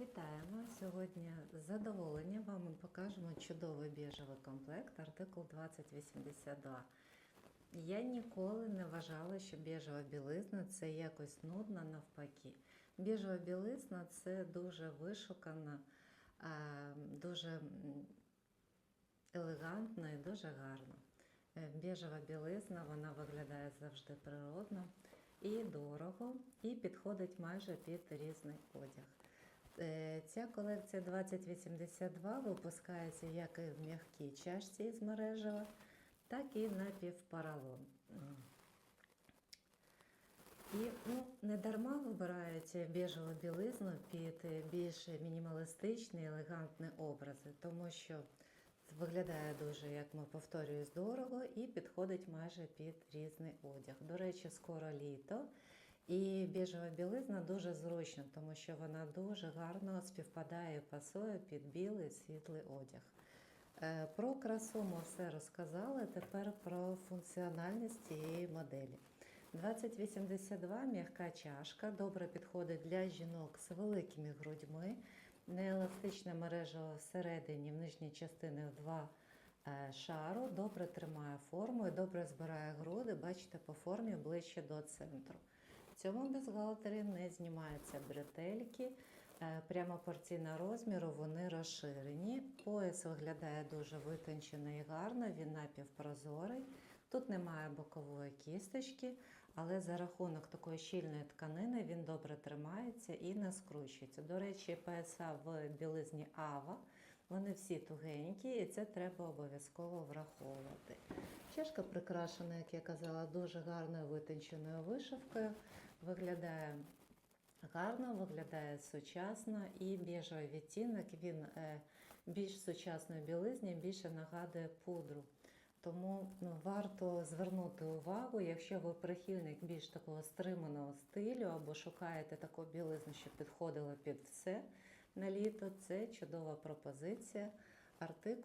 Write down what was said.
Вітаємо! Сьогодні з задоволенням вам покажемо чудовий біжевий комплект, артикул 2082. Я ніколи не вважала, що біжева білизна це якось нудно навпаки. Біжева білизна це дуже вишукана, дуже м, елегантно і дуже гарно. Е, Біжева білизна вона виглядає завжди природно і дорого, і підходить майже під різний одяг. Е, Ця колекція 2082 випускається як в м'якій чашці з мережева, так і напівпаралон. І ну, не дарма вибирають біжеву білизну під більш мінімалістичні, елегантні образи, тому що виглядає дуже, як ми повторююсь, дорого і підходить майже під різний одяг. До речі, скоро літо. І біжева білизна дуже зручна, тому що вона дуже гарно співпадає і пасує під білий світлий одяг. Е, Про красу ми все розказали. Тепер про функціональність цієї моделі. 2082 м'яка чашка добре підходить для жінок з великими грудьми, нееластична мережа всередині, в нижній частині в два е, шару, добре тримає форму і добре збирає груди, бачите, по формі ближче до центру. Цьому бюстгальтері не знімаються бретельки, е, прямо порційного розміру вони розширені. Пояс виглядає дуже витончено і гарно, він напівпрозорий. Тут немає бокової кісточки, але за рахунок такої щільної тканини він добре тримається і не скручується. До речі, пояса в білизні Ава. Вони всі тугенькі, і це треба обов'язково враховувати. Чашка прикрашена, як я казала, дуже гарною витонченою вишивкою. Виглядає гарно, виглядає сучасно і біжевий відтінок він е, більш сучасної білизні, більше нагадує пудру. Тому ну, варто звернути увагу, якщо ви прихильник більш такого стриманого стилю або шукаєте таку білизну, що підходила під все на літо, це чудова пропозиція. Артикул.